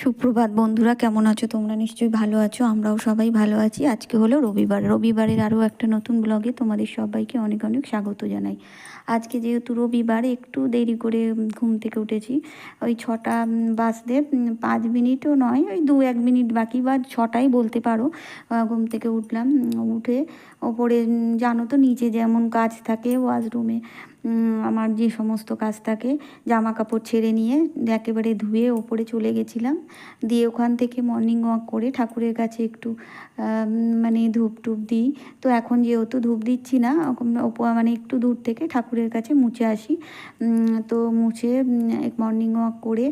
সুপ্রভাত বন্ধুরা, কেমন আছো তোমরা? নিশ্চয়ই ভালো আছো, আমরাও সবাই ভালো আছি। আজকে হলো রবিবার। রবিবারের আরও একটা নতুন ব্লগে তোমাদের সবাইকে অনেক অনেক স্বাগত জানাই। আজকে যেহেতু রবিবার, একটু দেরি করে ঘুম থেকে উঠেছি। ওই ছটা বাজতে পাঁচ মিনিটও নয়, ওই দু এক মিনিট বাকি বা ছটাই বলতে পারো। ঘুম থেকে উঠলাম, উঠে ওপরে জানো তো নিচে যেমন কাজ থাকে ওয়াশরুমে আমার যে সমস্ত কাজ থাকে জামা কাপড় ছেড়ে নিয়ে একেবারে ধুয়ে ওপরে চলে গেছিলাম। দিয়ে ওখান থেকে মর্নিং ওয়াক করে ঠাকুরের কাছে একটু মানে ধূপ টুপ দিই। তো এখন যেহেতু ধূপ দিচ্ছি না মানে একটু দূর থেকে ঠাকুরের কাছে মুছে আসি। তো মুছে মর্নিং ওয়াক করে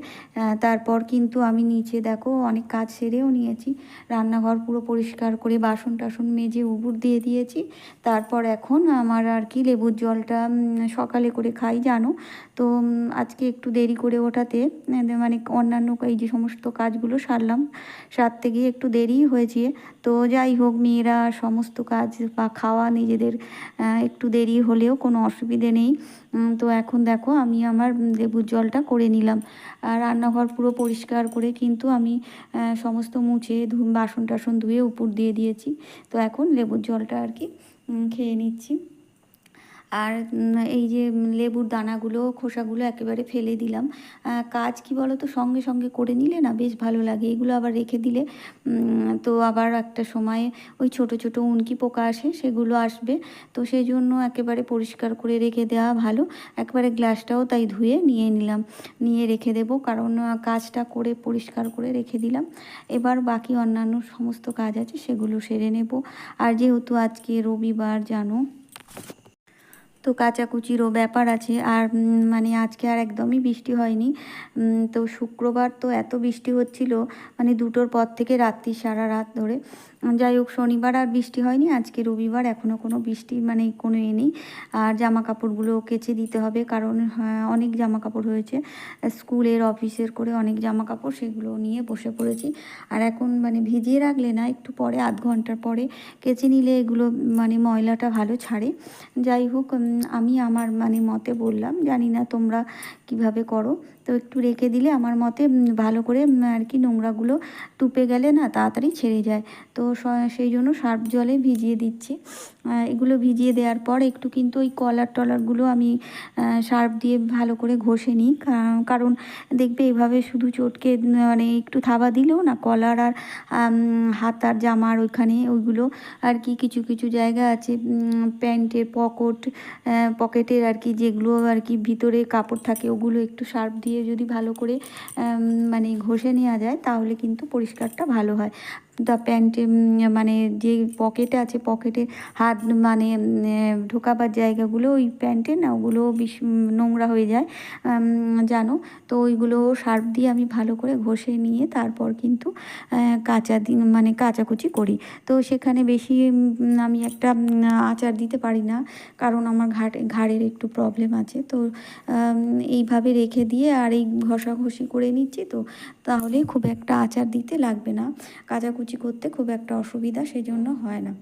তারপর কিন্তু আমি নিচে দেখো অনেক কাজ সেরেও নিয়েছি। রান্নাঘর পুরো পরিষ্কার করে বাসন টাসন মেজে উবুর দিয়ে দিয়ে দিয়েছি। তারপর এখন আমার আর কি লেবুর জলটা সকালে করে খাই, জানো? তো আজকে একটু দেরি করে ওঠাতে মানে অন্যান্য এই যে সমস্ত কাজগুলো সারলাম, সারতে গিয়ে একটু দেরি হয়েছে। তো যাই হোক, মেয়েরা সমস্ত কাজ বা খাওয়া নিজেদের একটু দেরি হলেও কোনো অসুবিধে নেই। তো এখন দেখো, আমি আমার লেবুর জলটা করে নিলাম। আর রান্নাঘর পুরো পরিষ্কার করে কিন্তু আমি সমস্ত মুছে বাসন টাসন ধুয়ে উপর দিয়ে দিয়েছি। তো এখন লেবুর জলটা আর কি খেয়ে নিচ্ছি। আর এই যে লেবুর দানাগুলো, খোসাগুলো একেবারে ফেলে দিলাম। কাজ কি বলো তো সঙ্গে সঙ্গে করে নিলে না বেশ ভালো লাগে। এগুলো আবার রেখে দিলে তো আবার একটা সময়ে ওই ছোট ছোট উনকি পোকা আসে, সেগুলো আসবে। তো সেই জন্য একেবারে পরিষ্কার করে রেখে দেওয়া ভালো। একবারে গ্লাসটাও তাই ধুয়ে নিয়ে নিলাম। নিয়ে রেখে দেবো, কারণ কাজটা করে, পরিষ্কার করে রেখে দিলাম। এবার বাকি অন্যান্য সমস্ত কাজ আছে, সেগুলো সেরে নেব। আর যেহেতু আজকে রবিবার, জানো? তো কাচাকুচিরও ব্যাপার আছে। আর মানে আজকে আর একদমই বৃষ্টি হয়নি। তো শুক্রবার তো এত বৃষ্টি হচ্ছিল মানে দুটোর পর থেকে রাত্রি সারা রাত ধরে। যাই হোক শনিবার আর বৃষ্টি হয়নি আজকে রবিবার এখনও কোনো বৃষ্টি মানে কোনো এ নেই। আর জামা কাপড়গুলো কেচে দিতে হবে কারণ হ্যাঁ, অনেক জামা কাপড় হয়েছে। স্কুলের অফিসের করে অনেক জামা কাপড় সেগুলো নিয়ে বসে পড়েছি। আর এখন মানে ভিজিয়ে রাখলে না একটু পরে আধ ঘণ্টার পরে কেচে নিলে এগুলো মানে ময়লাটা ভালো ছাড়ে। যাই হোক আমি আমার মানে মতে বললাম জানি না তোমরা কীভাবে করো। তো একটু রেখে দিলে আমার মতে ভালো করে আর কি নোংরাগুলো টুপে গেলে না তাড়াতাড়ি ছেড়ে যায়। তো সেই জন্য সার্ফ জলে ভিজিয়ে দিচ্ছি। এগুলো ভিজিয়ে দেওয়ার পর একটু কিন্তু ওই কলার টলারগুলো আমি সার্ফ দিয়ে ভালো করে ঘষে নিই। কারণ দেখবে এভাবে শুধু চটকে মানে একটু থাবা দিলেও না কলার আর আম, হাত আর জামার ওইখানে ওইগুলো আর কি কিছু কিছু জায়গা আছে প্যান্টের পকেট পকেটের আর কি যেগুলো আর কি ভিতরে কাপড় থাকে, ওগুলো একটু শার্প দিয়ে যদি ভালো করে মানে ঘষে নেওয়া যায়, তাহলে কিন্তু পরিষ্কারটা ভালো হয়। তা প্যান্টে মানে যে পকেটে আছে পকেটে হাত মানে ঢোকাবার জায়গাগুলো, ওই প্যান্টে না, ওগুলো বেশ নোংরা হয়ে যায় জানো? তো ওইগুলো সার্ফ দিয়ে আমি ভালো করে ঘষে নিয়ে তারপর কিন্তু কাঁচা মানে কাচাকুচি করি। তো সেখানে বেশি আমি একটা আচার দিতে পারি না, কারণ আমার ঘাট, ঘাড়ের একটু প্রবলেম আছে। তো এইভাবে রেখে দিয়ে আর এই ঘষাঘষি করে নিচ্ছি, তো তাহলে খুব একটা আচার দিতে লাগবে না। কাচাকুচি করতে খুব একটা অসুবিধা সেই জন্য হয় না।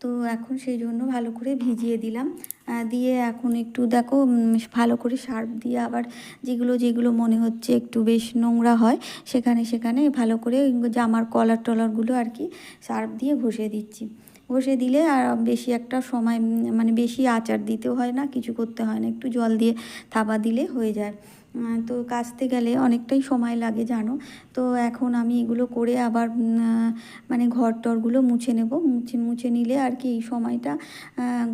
তো এখন সেই জন্য ভালো করে ভিজিয়ে দিলাম। দিয়ে এখন একটু দেখো ভালো করে সার্ফ দিয়ে আবার যেগুলো যেগুলো মনে হচ্ছে একটু বেশ নোংরা হয়, সেখানে সেখানে ভালো করে জামার কলার টলারগুলো আর কি সার্ফ দিয়ে ঘষে দিচ্ছি। ঘষে দিলে আর বেশি একটা সময় মানে বেশি আচার দিতেও হয় না, কিছু করতে হয় না, একটু জল দিয়ে থাবা দিলে হয়ে যায়। তো কাচতে গেলে অনেকটাই সময় লাগে, জানো? তো এখন আমি এগুলো করে আবার মানে ঘর টরগুলো মুছে নেব। মুছে মুছে নিলে আর কি এই সময়টা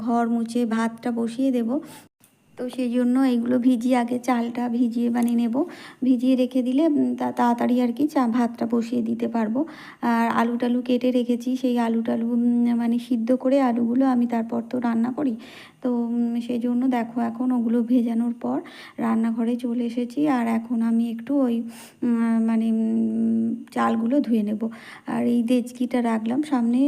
ঘর মুছে ভাতটা বসিয়ে দেব। তো সেই জন্য এইগুলো ভিজিয়ে আগে চালটা ভিজিয়ে মানে নেব। ভিজিয়ে রেখে দিলে তাড়াতাড়ি আর কি চা, ভাতটা বসিয়ে দিতে পারব। আর আলু টালু কেটে রেখেছি, সেই আলু টালু মানে সিদ্ধ করে আলুগুলো আমি তারপর তো রান্না করি। তো সেই জন্য দেখো এখন ওগুলো ভেজানোর পর রান্নাঘরে চলে এসেছি আর এখন আমি একটু ওই মানে চালগুলো ধুয়ে নেব। আর এই দেচকিটা রাখলাম, সামনে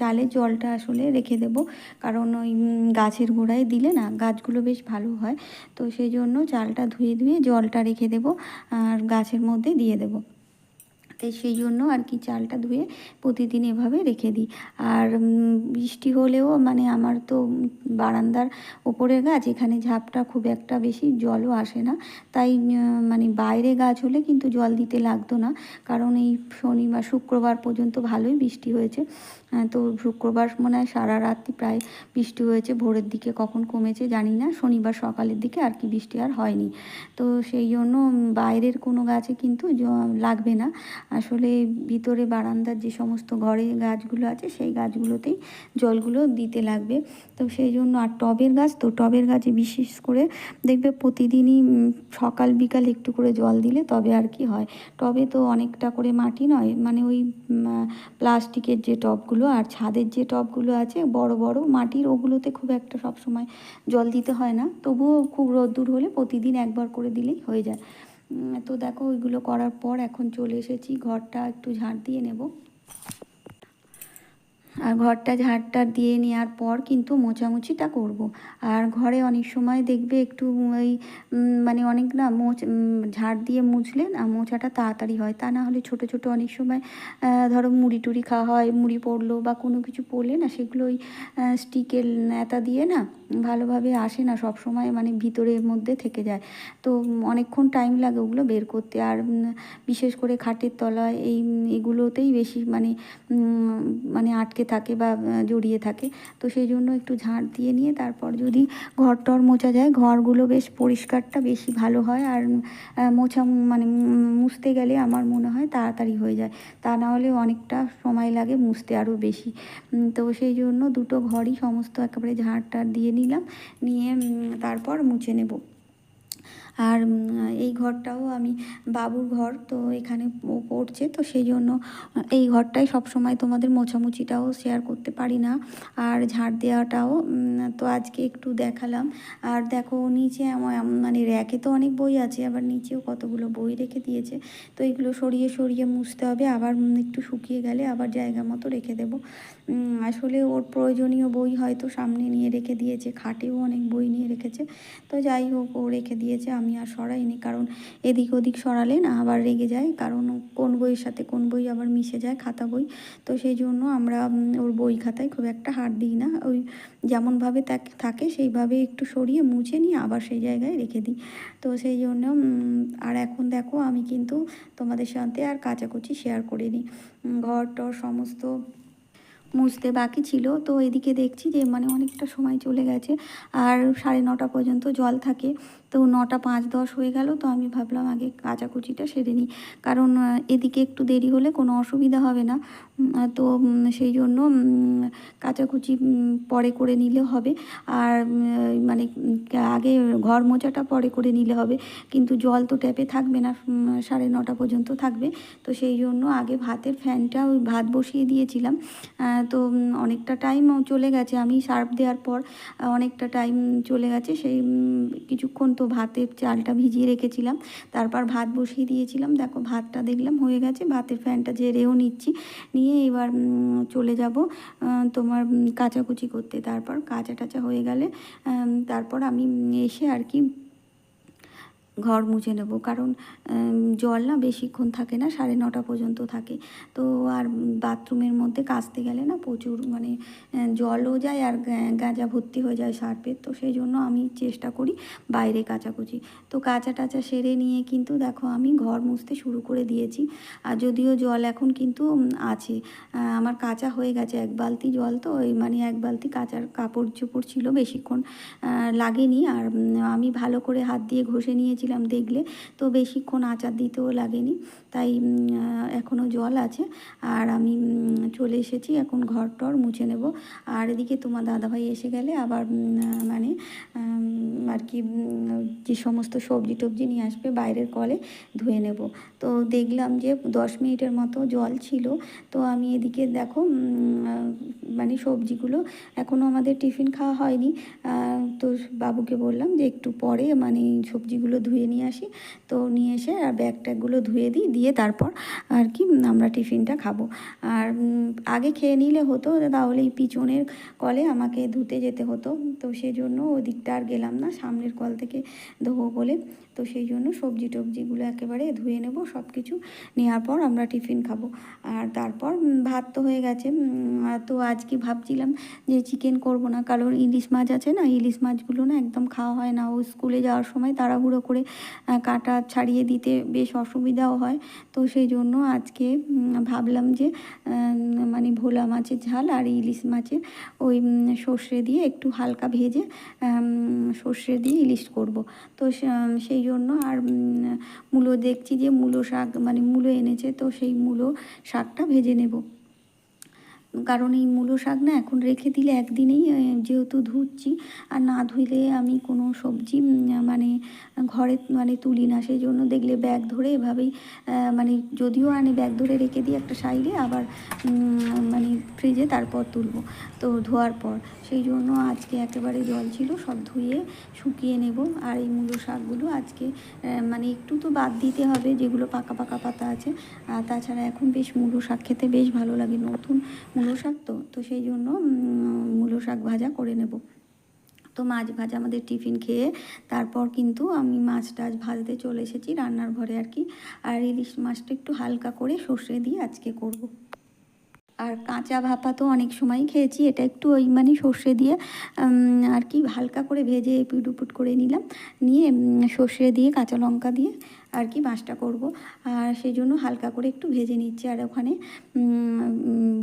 চালের জলটা আসলে রেখে দেব। কারণ ওই গাছের গোড়ায় দিলে না গাছগুলো বেশ ভালো হয়। তো সেই জন্য চালটা ধুয়ে ধুয়ে জলটা রেখে দেব আর গাছের মধ্যে দিয়ে দেব। তাই সেই জন্য আর কি চালটা ধুয়ে প্রতিদিন এভাবে রেখে দিই। আর বৃষ্টি হলেও মানে আমার তো বারান্দার ওপরের গাছ, এখানে ঝাপটা খুব একটা বেশি জলও আসে না। তাই মানে বাইরে গাছ হলে কিন্তু জল দিতে লাগতো না। কারণ এই শনিবার শুক্রবার পর্যন্ত ভালোই বৃষ্টি হয়েছে। তো শুক্রবার মনে হয় সারা রাত্রি প্রায় বৃষ্টি হয়েছে। ভোরের দিকে কখন কমেছে জানি না। শনিবার সকালের দিকে আর কি বৃষ্টি আর হয়নি। তো সেই জন্য বাইরের কোনো গাছে কিন্তু লাগবে না। আসলে ভিতরে বারান্দার যে সমস্ত ঘরে গাছগুলো আছে, সেই গাছগুলোতেই জলগুলো দিতে লাগবে। তো সেই জন্য আর টবের গাছ তো, টবের গাছে বিশেষ করে দেখবে প্রতিদিনই সকাল বিকাল একটু করে জল দিলে তবে আর কি হয়। টবে তো অনেকটা করে মাটি নয় মানে ওই প্লাস্টিকের যে টবগুলো আর ছাদের যে টবগুলো আছে, বড় বড় মাটির ওগুলোতে খুব একটা সব সময় জল দিতে হয় না। তবুও খুব রোদ্দুর হলে প্রতিদিন একবার করে দিলেই হয়ে যায়। তো দেখো ওইগুলো করার পর এখন চলে এসেছি ঘরটা একটু ঝাঁট দিয়ে নেব। আর ঘরটা ঝাড়টা দিয়ে নেওয়ার পর কিন্তু মোছামুছিটা করব। আর ঘরে অনেক সময় দেখবে একটু ওই মানে অনেক না মোচ ঝাড় দিয়ে মুছলে না মোছাটা তাড়াতাড়ি হয়। তা না হলে ছোট ছোট অনেক সময় ধরো মুড়ি টুড়ি খাওয়া হয়, মুড়ি পড়ল বা কোনো কিছু পড়লে না সেগুলো ওই স্টিকের নেতা দিয়ে না ভালোভাবে আসে না, সব সময় মানে ভিতরের মধ্যে থেকে যায়। তো অনেকক্ষণ টাইম লাগে ওগুলো বের করতে। আর বিশেষ করে খাটের তলায় এই, এগুলোতেই বেশি মানে মানে আটকে থাকে বা জড়িয়ে থাকে। তো সেই জন্য একটু ঝাঁট দিয়ে নিয়ে তারপর যদি ঘর টর মোছা যায়, ঘরগুলো বেশ পরিষ্কারটা বেশি ভালো হয়। আর মোছা মানে মুছতে গেলে আমার মনে হয় তাড়াতাড়ি হয়ে যায়। তা না হলে অনেকটা সময় লাগে মুছতে আরও বেশি। তো সেই জন্য দুটো ঘরই সমস্ত একেবারে ঝাঁট টাট দিয়ে নিলাম। নিয়ে তারপর মুছে নেব। আর এই ঘরটাও আমি বাবুর ঘর তো এখানে ও পড়ছে, তো সেই জন্য এই ঘরটাই সব সময় তোমাদের মোছামুছিটাও শেয়ার করতে পারি না। আর ঝাড় দেওয়াটাও তো আজকে একটু দেখালাম। আর দেখো নিচে আমার মানে র্যাকে তো অনেক বই আছে, আবার নিচেও কতগুলো বই রেখে দিয়েছে। তো এগুলো সরিয়ে সরিয়ে মুছতে হবে, আবার একটু শুকিয়ে গেলে আবার জায়গা মতো রেখে দেবো। আসলে ওর প্রয়োজনীয় বই হয়তো সামনে নিয়ে রেখে দিয়েছে, খাটেও অনেক বই নিয়ে রেখেছে। তো যাই হোক, ও রেখে দিয়েছে আমি আর সরাইনি। কারণ এদিক ওদিক সরালে না আবার রেগে যায়। কারণ কোন বইয়ের সাথে কোন বই আবার মিশে যায় খাতা বই। তো সেই জন্য আমরা ওর বই খাতায় খুব একটা হাত দিই না। ওই যেমনভাবে থাকে সেইভাবে একটু সরিয়ে মুছে নিয়ে আবার সেই জায়গায় রেখে দিই। তো সেই জন্য আর এখন দেখো আমি কিন্তু তোমাদের সাথে আর কাচাকুচি শেয়ার করিনি। উম, ঘর টর সমস্ত মুছতে বাকি ছিল। তো এদিকে দেখছি যে মানে অনেকটা সময় চলে গেছে। আর সাড়ে নটা পর্যন্ত জল থাকে। তো নটা পাঁচ দশ হয়ে গেল, তো আমি ভাবলাম আগে কাচাকুচিটা সেরে নিই। কারণ এদিকে একটু দেরি হলে কোনো অসুবিধা হবে না। তো সেই জন্য কাচাকুচি পরে করে নিলে হবে। আর মানে আগে ঘর মোচাটা পরে করে নিলে হবে। কিন্তু জল তো ট্যাপে থাকবে না সাড়ে নটা পর্যন্ত থাকবে। তো সেই জন্য আগে ভাতের ফ্যানটা ওই ভাত বসিয়ে দিয়েছিলাম। তো অনেকটা টাইম চলে গেছে। আমি সার্ফ দেওয়ার পর অনেকটা টাইম চলে গেছে। সেই কিছুক্ষণ তো ভাতের চালটা ভিজিয়ে রেখেছিলাম, তারপর ভাত বসিয়ে দিয়েছিলাম। দেখো, ভাতটা দেখলাম হয়ে গেছে, ভাতের ফ্যানটা ঝেড়েও নিচ্ছি। নিয়ে এবার চলে যাব তোমার কাচাকুচি করতে। তারপর কাঁচা টাচা হয়ে গেলে তারপর আমি এসে আর কি ঘর মুছে নেব। কারণ জল না বেশিক্ষণ থাকে না, সাড়ে নটা পর্যন্ত থাকে। তো আর বাথরুমের মধ্যে কাচতে গেলে না প্রচুর মানে জলও যায় আর গাঁজা ভর্তি হয়ে যায় সার্ফের তো সেই জন্য আমি চেষ্টা করি বাইরে কাচাকুচি। তো কাঁচা টাচা সেরে নিয়ে কিন্তু দেখো আমি ঘর মুছতে শুরু করে দিয়েছি। আর যদিও জল এখন কিন্তু আছে। আমার কাঁচা হয়ে গেছে। এক বালতি জল তো, ওই মানে এক বালতি কাঁচার কাপড় চোপড় ছিল বেশিক্ষণ লাগেনি। আর আমি ভালো করে হাত দিয়ে ঘষে নিয়েছিলাম দেখলে। তো বেশিক্ষণ আচার দিতেও লাগেনি। তাই এখনও জল আছে। আর আমি চলে এসেছি। এখন ঘর টর মুছে নেব। আর এদিকে তোমার দাদাভাই এসে গেলে আবার মানে আর কি যে সমস্ত সবজি টবজি নিয়ে আসবে বাইরের কলে ধুয়ে নেব। তো দেখলাম যে দশ মিনিটের মতো জল ছিল। তো আমি এদিকে দেখো মানে সবজিগুলো এখনও আমাদের টিফিন খাওয়া হয়নি। আহ, তো বাবুকে বললাম যে একটু পরে মানে সবজিগুলো ধুয়ে নিয়ে আসি। তো নিয়ে এসে আর ব্যাগ ট্যাগগুলো ধুয়ে দিই, দিয়ে তারপর আর কি আমরা টিফিনটা খাব। আর আগে খেয়ে নিলে হতো, তাহলে এই পিছনের কলে আমাকে ধুতে যেতে হতো। তো সেজন্য ওদিকটা আর গেলাম না, সামনের কল থেকে ধোবো বলে। তো সেই জন্য সবজি টবজিগুলো একেবারে ধুয়ে নেব সব কিছু নেওয়ার পর আমরা টিফিন খাব। আর তারপর ভাত তো হয়ে গেছে। তো আজকে ভাবছিলাম যে চিকেন করব না, কারণ ইলিশ মাছ আছে না, ইলিশ মাছগুলো না একদম খাওয়া হয় না। ও স্কুলে যাওয়ার সময় তাড়াহুড়ো করে কাটা ছাড়িয়ে দিতে বেশ অসুবিধাও হয়। তো সেই জন্য আজকে ভাবলাম যে মানে ভোলা মাছের ঝাল আর ইলিশ মাছের ওই সর্ষে দিয়ে একটু হালকা ভেজে সর্ষে দিয়ে ইলিশ করব। তো সেই জন্য আর মূলো দেখছি যে মূলো শাক মানে মূলো এনেছে, তো সেই মূলো শাকটা ভেজে নেব। কারণ এই মূলো শাক না এখন রেখে দিলে একদিনেই যেহেতু ধুচ্ছি, আর না ধুইলে আমি কোনো সবজি মানে ঘরে মানে তুলি না সেই জন্য দেখলে ব্যাগ ধরে এভাবেই মানে যদিও আনে ব্যাগ ধরে রেখে দিই একটা সাইডে, আবার মানে ফ্রিজে তারপর তুলবো, তো ধোয়ার পর। সেই জন্য আজকে একেবারে জল ছিল, সব ধুয়ে শুকিয়ে নেব, আর এই মূলো শাকগুলো আজকে মানে একটু তো বাদ দিতে হবে, যেগুলো পাকা পাকা পাতা আছে, আর তাছাড়া এখন বেশ মূলো শাক খেতে বেশ ভালো লাগে, নতুন মূলো শাক তো তো সেই জন্য মূলো শাক ভাজা করে নেব। তো মাছ ভাজা আমাদের টিফিন খেয়ে তারপর কিন্তু আমি মাছ টাছ ভাজতে চলে এসেছি রান্নার ঘরে আর কি। আর ইলিশ মাছটা একটু হালকা করে সর্ষে দিয়ে আজকে করব। আর কাঁচা ভাপা তো অনেক সময় খেয়েছি, এটা একটু ওই মানে সর্ষে দিয়ে আর কি হালকা করে ভেজে এপিট উপুট করে নিলাম। নিয়ে সর্ষে দিয়ে কাঁচা লঙ্কা দিয়ে আর কি মাছটা করব। আর সেই জন্য হালকা করে একটু ভেজে নিচ্ছি। আর ওখানে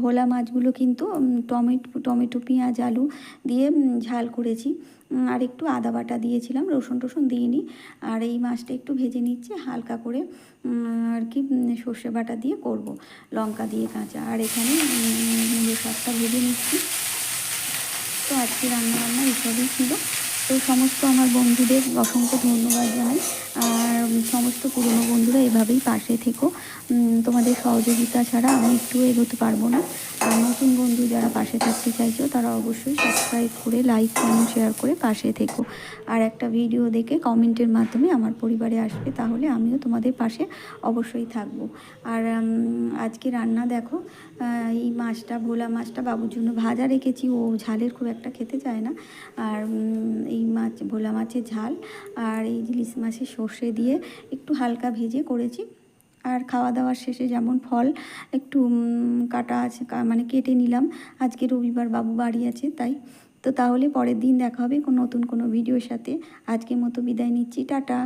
ভোলা মাছগুলো কিন্তু টমেটো টমেটো, পেঁয়াজ, আলু দিয়ে ঝাল করেছি। আর একটু আদা বাটা দিয়েছিলাম, রসুন টসুন দিইনি। আর এই মাছটা একটু ভেজে নিচ্ছে, হালকা করে আর কি সর্ষে বাটা দিয়ে করব। লঙ্কা দিয়ে কাঁচা। আর এখানে শাকটা ভেজে নিচ্ছি। তো আজকে রান্না বান্না এইসবই ছিল। তো সমস্ত আমার বন্ধুদের অসংখ্য ধন্যবাদ জানাই। আর সমস্ত পুরনো বন্ধুরা এভাবেই পাশে থেকো। তোমাদের সহযোগিতা ছাড়া আমি একটু এগোতে পারব না। আর নতুন বন্ধু যারা পাশে থাকতে চাইছো, তারা অবশ্যই সাবস্ক্রাইব করে লাইক কমেন্ট শেয়ার করে পাশে থেকো। আর একটা ভিডিও দেখে কমেন্টের মাধ্যমে আমার পরিবারে আসবে, তাহলে আমিও তোমাদের পাশে অবশ্যই থাকব। আর আজকে রান্না দেখো এই মাছটা, ভোলা মাছটা বাবুর জন্য ভাজা রেখেছি, ও ঝালের খুব একটা খেতে চায় না। আর এই মাছ, ভোলা মাছের ঝাল, আর এই ইলিশ মাছের সর্ষে দিয়ে একটু হালকা ভেজে করেছি। আর খাওয়া দাওয়ার শেষে যেমন ফল, একটু কাটা আছে মানে কেটে নিলাম। আজকে রবিবার বাবু বাড়ি আছে, তাই। তো তাহলে পরের দিন দেখা হবে কোনো নতুন কোনো ভিডিওর সাথে। আজকের মতো বিদায় নিচ্ছি, টাটা।